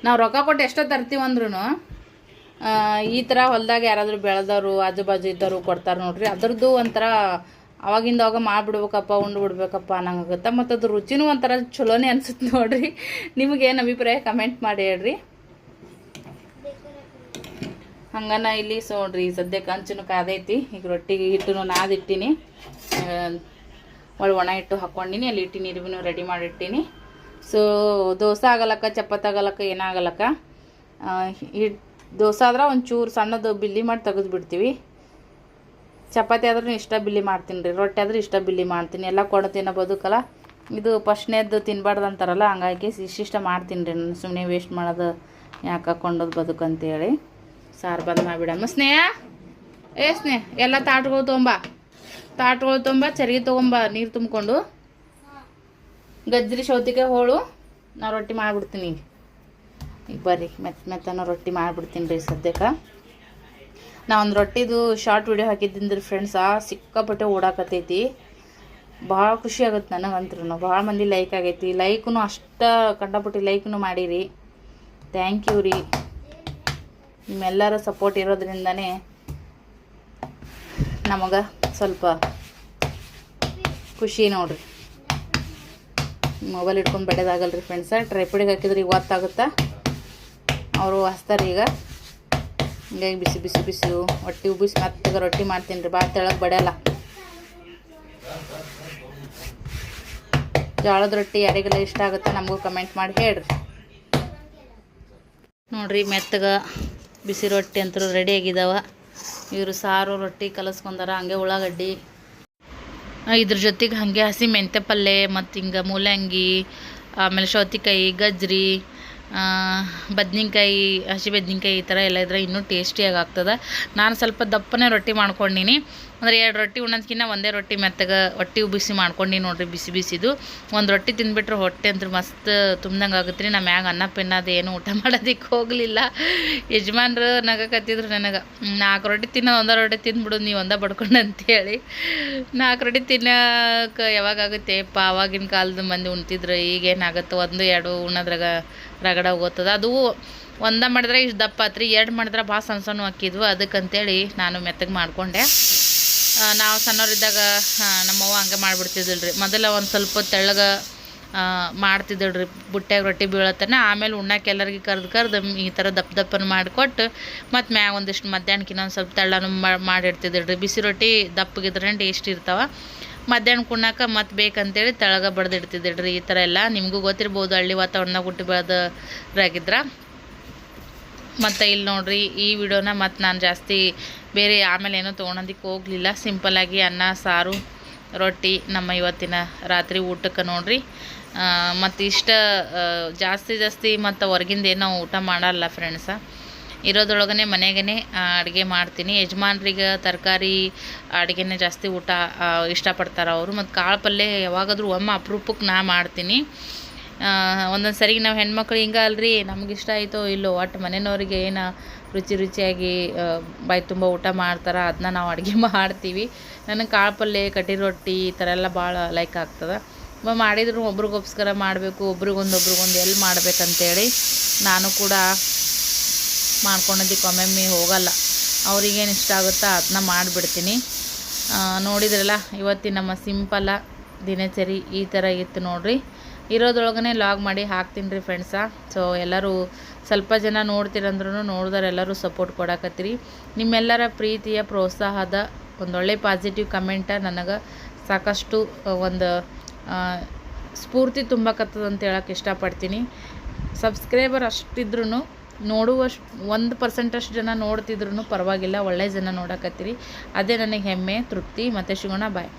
ನಾವು ರೊಕ್ಕ ಕೊಟ್ಟು ಎಷ್ಟೋ ತರ್ತೀವಂದ್ರೂ ಈ ಥರ ಹೊಲ್ದಾಗ ಯಾರಾದರೂ ಬೆಳೆದವರು, ಆಜು ಬಾಜು ಇದ್ದವರು ಕೊಡ್ತಾರೆ ನೋಡ್ರಿ. ಅದ್ರದ್ದು ಒಂಥರ ಅವಾಗಿಂದ ಅವಾಗ ಮಾಡಿಬಿಡ್ಬೇಕಪ್ಪ ಉಂಡು ಬಿಡ್ಬೇಕಪ್ಪ ಅನ್ನಂಗಾಗುತ್ತೆ. ಮತ್ತು ಅದು ರುಚಿನೂ ಒಂಥರ ಚಲೋನೇ ಅನಿಸುತ್ತೆ ನೋಡ್ರಿ. ನಿಮಗೇನು ಅಭಿಪ್ರಾಯ ಕಮೆಂಟ್ ಮಾಡಿ ಹೇಳ್ರಿ. ಹಂಗನ ಇಲ್ಲಿ ಸೊ ನೋಡ್ರಿ ಸದ್ಯಕ್ಕೆ ಹಂಚಿನೂ ಕಾದೈತಿ. ಈಗ ರೊಟ್ಟಿಗೆ ಹಿಟ್ಟು ನಾದಿಟ್ಟಿನಿ. ಒಳ ಒಣ ಹಿಟ್ಟು ಹಾಕ್ಕೊಂಡಿನಿ ಅಲ್ಲಿ ಇಟ್ಟಿನಿ ಇರ್ಬಿನೂ ರೆಡಿ ಮಾಡಿಟ್ಟಿನಿ. ಸೊ, ದೋಸೆ ಆಗಲಕ್ಕ, ಚಪಾತಿ ಆಗಲಕ್ಕ, ಏನಾಗಲಕ್ಕ? ಹಿಟ್ಟು ದೋಸೆ ಆದ್ರೆ ಒಂಚೂರು ಸಣ್ಣದು ಬಿಲ್ಲಿ ಮಾಡಿ ತೆಗೆದು ಬಿಡ್ತೀವಿ ಚಪಾತಿ ಆದ್ರೂ ಇಷ್ಟ ಬಿಲ್ಲಿ ಮಾಡ್ತೀನಿ ರೀ. ರೊಟ್ಟಿ ಆದ್ರೆ ಇಷ್ಟ ಬಿಲ್ಲಿ ಮಾಡ್ತೀನಿ. ಎಲ್ಲ ಕೊಡ ತಿನ್ನೋ ಬದುಕಲ್ಲ. ಇದು ಫಸ್ಟ್ನೇದ್ದು ತಿನ್ಬಾರ್ದು ಅಂತಾರಲ್ಲ, ಹಂಗಾಗಿ ಇಷ್ಟಿಷ್ಟ ಮಾಡ್ತೀನಿ ರೀ ನಾನು. ಸುಮ್ಮನೆ ವೇಸ್ಟ್ ಮಾಡೋದು, ಯಾಕೆ ಹಾಕೊಂಡೋದು ಬದುಕಂತೇಳಿ ಸಾರು ಬಂದು ಮಾಡಿಬಿಡಮ್ಮ. ಸ್ನೇಹ! ಏ ಸ್ನೇಹ, ಎಲ್ಲ ತಾಟ್ಗಳು ತೊಂಬ ತಾಟ್ಗಳು ತೊಂಬ ಚರಿಗೆ ತೊಗೊಂಬ, ನೀರು ತುಂಬಿಕೊಂಡು. ಗಜ್ರಿ ಸೌತಿಕಾಯಿ ಹೋಳು, ನಾ ರೊಟ್ಟಿ ಮಾಡಿಬಿಡ್ತೀನಿ. ಈಗ ಈಗ ಬರ್ರಿ ಮೆತ್ತ ಮೆತ್ತನ ರೊಟ್ಟಿ ಮಾಡಿಬಿಡ್ತೀನಿ ರೀ ಸದ್ಯಕ್ಕೆ. ನಾ ಒಂದು ರೊಟ್ಟಿದು ಶಾರ್ಟ್ ವಿಡಿಯೋ ಹಾಕಿದ್ದೀನಿ ರೀ ಫ್ರೆಂಡ್ಸ ಸಿಕ್ಕಾಪಟ್ಟೆ ಓಡಾಕತ್ತೈತಿ ಭಾಳ ಖುಷಿ ಆಗುತ್ತೆ ನನಗಂತ್ರೂ ಭಾಳ ಮಂದಿ ಲೈಕ್ ಆಗೈತಿ. ಲೈಕ್ನು ಅಷ್ಟು ಕಂಡಪಟ್ಟಿ ಲೈಕ್ನು ಮಾಡಿರಿ. ಥ್ಯಾಂಕ್ ಯು ರೀ. ನಿಮ್ಮೆಲ್ಲರ ಸಪೋರ್ಟ್ ಇರೋದ್ರಿಂದನೇ ನಮಗೆ ಸ್ವಲ್ಪ ಖುಷಿ ನೋಡ್ರಿ. ಮೊಬೈಲ್ ಇಟ್ಕೊಂಡು ಬೆಳೆದಾಗಲ್ರಿ ಫ್ರೆಂಡ್ಸ ಟ್ರೈಪಡಿಗೆ ಹಾಕಿದ್ರೆ ಈಗ ಗೊತ್ತಾಗುತ್ತಾ ಅವರು ಹಚ್ತಾರೆ ಈಗ. ಹಿಂಗಾಗಿ ಬಿಸಿ ಬಿಸಿ ಬಿಸಿ. ಹೊಟ್ಟೆ ಉಬ್ಬಿಸಿ ಮತ್ತೆ ರೊಟ್ಟಿ ಮಾಡ್ತೀನಿ ರೀ. ಭಾಳ ತೆಳಗೆ ಬಡಿಯಲ್ಲ. ಜೋಳದ ರೊಟ್ಟಿ ಯಾರಿಗೆಲ್ಲ ಇಷ್ಟ ಆಗುತ್ತೆ ನಮಗೂ ಕಮೆಂಟ್ ಮಾಡಿ ಹೇಳ್ರಿ. ನೋಡ್ರಿ, ಮೆತ್ತಗ ಬಿಸಿ ರೊಟ್ಟಿ ಅಂತೂ ರೆಡಿ ಆಗಿದ್ದಾವೆ ಇವರು ಸಾರು, ರೊಟ್ಟಿ ಕಲಸ್ಕೊಂಡಾರ, ಹಂಗೆ ಉಳ್ಳಾಗಡ್ಡಿ. ಇದ್ರ ಜೊತೆಗೆ ಹಾಗೆ ಹಸಿ ಮೆಂತ್ಯ ಪಲ್ಯ ಮತ್ತು ಹಿಂಗೆ ಮೂಲಂಗಿ, ಆಮೇಲೆ ಸೌತಿಕಾಯಿ ಗಜ್ರಿ ಬದ್ನಿಕಾಯಿ, ಹಸಿ ಬದ್ನಿಕಾಯಿ ಈ ಥರ ಎಲ್ಲ ಇದ್ರೆ ಇನ್ನೂ ಟೇಸ್ಟಿಯಾಗಿ ಆಗ್ತದೆ. ನಾನು ಸ್ವಲ್ಪ ದಪ್ಪನೇ ರೊಟ್ಟಿ ಮಾಡ್ಕೊಂಡೀನಿ. ಅಂದರೆ ಎರಡು ರೊಟ್ಟಿ ಉಣ್ಣೋದ್ಕಿನ್ನ ಒಂದೇ ರೊಟ್ಟಿ ಮೆತ್ತಗೆ ಹೊಟ್ಟೆ ಉಬ್ಬಿಸಿ ಮಾಡ್ಕೊಂಡು ನೋಡಿರಿ ಬಿಸಿ ಬಿಸಿದು. ಒಂದು ರೊಟ್ಟಿ ತಿಂದುಬಿಟ್ರೆ ಹೊಟ್ಟೆ ಅಂದ್ರೆ ಮಸ್ತ್ ತುಂಬ್ದಂಗೆ ಆಗುತ್ತೆ ರೀ. ನಮ್ಮ ಮ್ಯಾಗ ಅನ್ನ ಪೆನ್ನದು ಏನು ಊಟ [laughs] ಮಾಡೋದಕ್ಕೆ ಹೋಗಲಿಲ್ಲ. ಯಜಮಾನ್ರು ನಗಕತ್ತಿದ್ರು ನನಗೆ ನಾಲ್ಕು ರೊಟ್ಟಿ ತಿನ್ನೋ, ಒಂದೇ ರೊಟ್ಟಿ ತಿಂದ್ಬಿಡು, ನೀವು ಒಂದೇ ಬಡ್ಕೊಂಡು ಅಂತೇಳಿ ನಾಲ್ಕು ರೊಟ್ಟಿ ತಿನ್ನೋಕೆ ಯಾವಾಗ ಆಗುತ್ತೆ? ಅಪ್ಪ ಆವಾಗಿನ ಕಾಲದ ಮಂದಿ ಉಣ್ತಿದ್ರು ಈಗೇನಾಗುತ್ತೆ ಒಂದು, ಎರಡು ಉಣ್ಣೋದ್ರಾಗ ರಗಡ ಹೋಗುತ್ತದೆ ಅದು ಒಂದ ಮಾಡಿದ್ರೆ ಇಷ್ಟು ದಪ್ಪ ಆತ್ರಿ, ಎರಡು ಮಾಡಿದ್ರೆ ಭಾಳ ಸಣ್ಣ ಸಣ್ಣ ಹಾಕಿದ್ವು ಅದಕ್ಕಂತೇಳಿ ನಾನು ಮೆತ್ತಗೆ ಮಾಡಿಕೊಂಡೆ. ನಾವು ಸಣ್ಣವರಿದ್ದಾಗ ನಮ್ಮವ್ವ ಹಂಗೆ ಮಾಡಿಬಿಡ್ತಿದ್ದಿಲ್ರಿ. ಮೊದಲು ಒಂದು ಸ್ವಲ್ಪ ತೆಳ್ಳಗೆ ಮಾಡ್ತಿದ್ದಳು ರೀ ಬುಟ್ಯಾಗ ರೊಟ್ಟಿ ಬೀಳತ್ತನ, ಆಮೇಲೆ ಉಣ್ಣಕ್ಕೆ ಎಲ್ಲರಿಗೆ ಕರ್ದು ಕರ್ದು ಈ ಥರ ದಪ್ಪ ದಪ್ಪನ ಮಾಡಿಕೊಟ್ಟು ಮತ್ತು ಮ್ಯಾಗ ಒಂದಿಷ್ಟು ಮಧ್ಯಾಹ್ನಕ್ಕೆ ಇನ್ನೊಂದು ಸ್ವಲ್ಪ ತೆಳ್ಳನು ರೀ ಬಿಸಿ ರೊಟ್ಟಿ ದಪ್ಪಗಿದ್ರೆ ಟೇಸ್ಟ್ ಇರ್ತಾವ. ಮಧ್ಯಾಹ್ನ ಉಣ್ಣಾಕ ಮತ್ತು ಬೇಕಂತೇಳಿ ತೆಳಗೆ ಬಡ್ದಿಡ್ತಿದ್ದಳು ರೀ ಈ ಥರ ಎಲ್ಲ. ನಿಮಗೂ ಗೊತ್ತಿರ್ಬೋದು ಹಳ್ಳಿ ವಾತಾವರಣ ಹುಟ್ಟಿ ಬೆಳೆದ್ರಾಗಿದ್ರ ಮತ್ತು ಇಲ್ಲಿ ನೋಡ್ರಿ, ಈ ವಿಡಿಯೋನ ಮತ್ತು ನಾನು ಜಾಸ್ತಿ ಬೇರೆ ಆಮೇಲೆ ಏನೂ ತೊಗೊಳೋದಕ್ಕೆ ಹೋಗಲಿಲ್ಲ. ಸಿಂಪಲ್ಲಾಗಿ ಅನ್ನ, ಸಾರು, ರೊಟ್ಟಿ, ನಮ್ಮ ಇವತ್ತಿನ ರಾತ್ರಿ ಊಟಕ್ಕೆ ನೋಡ್ರಿ. ಮತ್ತು ಇಷ್ಟ ಜಾಸ್ತಿ ಜಾಸ್ತಿ ಮತ್ತು ಹೊರಗಿಂದ ಏನೋ ಊಟ ಮಾಡಲ್ಲ ಫ್ರೆಂಡ್ಸ ಇರೋದ್ರೊಳಗನೆ ಮನೆಗೇ ಅಡುಗೆ ಮಾಡ್ತೀನಿ. ಯಜಮಾನ್ರಿಗೆ ತರಕಾರಿ ಅಡುಗೆನೇ ಜಾಸ್ತಿ ಊಟ ಇಷ್ಟಪಡ್ತಾರೆ ಅವರು. ಮತ್ತು ಕಾಳು ಪಲ್ಯ ಯಾವಾಗಾದ್ರೂ ಒಮ್ಮೆ ಅಪರೂಪಕ್ಕೆ ನಾ ಮಾಡ್ತೀನಿ. ಒಂದೊಂದು ಸರಿಗೆ ನಾವು ಹೆಣ್ಮಕ್ಳು ಹಿಂಗೆ ಅಲ್ರಿ, ನಮ್ಗೆ ಇಷ್ಟ ಆಯಿತೋ ಇಲ್ಲೋ ಒಟ್ಟು ಮನೆಯವ್ರಿಗೆ ಏನು ರುಚಿ ರುಚಿಯಾಗಿ ಬಾಯಿ ತುಂಬ ಊಟ ಮಾಡ್ತಾರೆ ಅದನ್ನ ನಾವು ಅಡುಗೆ [laughs] ಮಾಡ್ತೀವಿ. ನನಗೆ ಕಾಳು ಪಲ್ಯ ಕಟ್ಟಿ ರೊಟ್ಟಿ ಈ ಥರ ಎಲ್ಲ ಭಾಳ ಲೈಕ್ ಆಗ್ತದೆ. ಮಾಡಿದ್ರು ಒಬ್ರಿಗೋಸ್ಕರ ಮಾಡಬೇಕು, ಒಬ್ರಿಗೊಂದು ಒಬ್ರಿಗೊಂದು ಎಲ್ಲಿ ಮಾಡ್ಬೇಕಂತೇಳಿ ನಾನು ಕೂಡ ಮಾಡ್ಕೊಳೋದಕ್ಕೆ ಒಮ್ಮೊಮ್ಮೆ ಹೋಗಲ್ಲ. ಅವ್ರಿಗೇನು ಇಷ್ಟ ಆಗುತ್ತೋ ಅದನ್ನ ಮಾಡಿಬಿಡ್ತೀನಿ. ನೋಡಿದ್ರಲ್ಲ, ಇವತ್ತಿನ ನಮ್ಮ ಸಿಂಪಲ್ಲ ದಿನಚರಿ ಈ ಥರ ಇತ್ತು ನೋಡ್ರಿ. ಇರೋದ್ರೊಳಗನೆ ಲಾಗ್ ಮಾಡಿ ಹಾಕ್ತೀನಿ ರೀ ಫ್ರೆಂಡ್ಸಾ ಸೊ ಎಲ್ಲರೂ ಸ್ವಲ್ಪ ಜನ ನೋಡ್ತೀರಂದ್ರೂ ನೋಡಿದ್ರೆ ಎಲ್ಲರೂ ಸಪೋರ್ಟ್ ಕೊಡಕತ್ತೀರಿ. ನಿಮ್ಮೆಲ್ಲರ ಪ್ರೀತಿಯ, ಪ್ರೋತ್ಸಾಹದ ಒಂದೊಳ್ಳೆ ಪಾಸಿಟಿವ್ ಕಮೆಂಟ ನನಗೆ ಸಾಕಷ್ಟು ಒಂದು ಸ್ಫೂರ್ತಿ ತುಂಬಕತ್ತದ ಅಂತ ಹೇಳಕ್ಕೆ ಇಷ್ಟಪಡ್ತೀನಿ. ಸಬ್ಸ್ಕ್ರೈಬರ್ ಅಷ್ಟಿದ್ರೂ ನೋಡುವಷ್ಟು, ಒಂದು ಪರ್ಸೆಂಟಷ್ಟು ಜನ ನೋಡ್ತಿದ್ರು ಪರವಾಗಿಲ್ಲ, ಒಳ್ಳೆ ಜನ ನೋಡಕತ್ತೀರಿ. ಅದೇ ನನಗೆ ಹೆಮ್ಮೆ, ತೃಪ್ತಿ, ಮತ್ತು ಶಿವಣ್ಣ ಬಾಯ್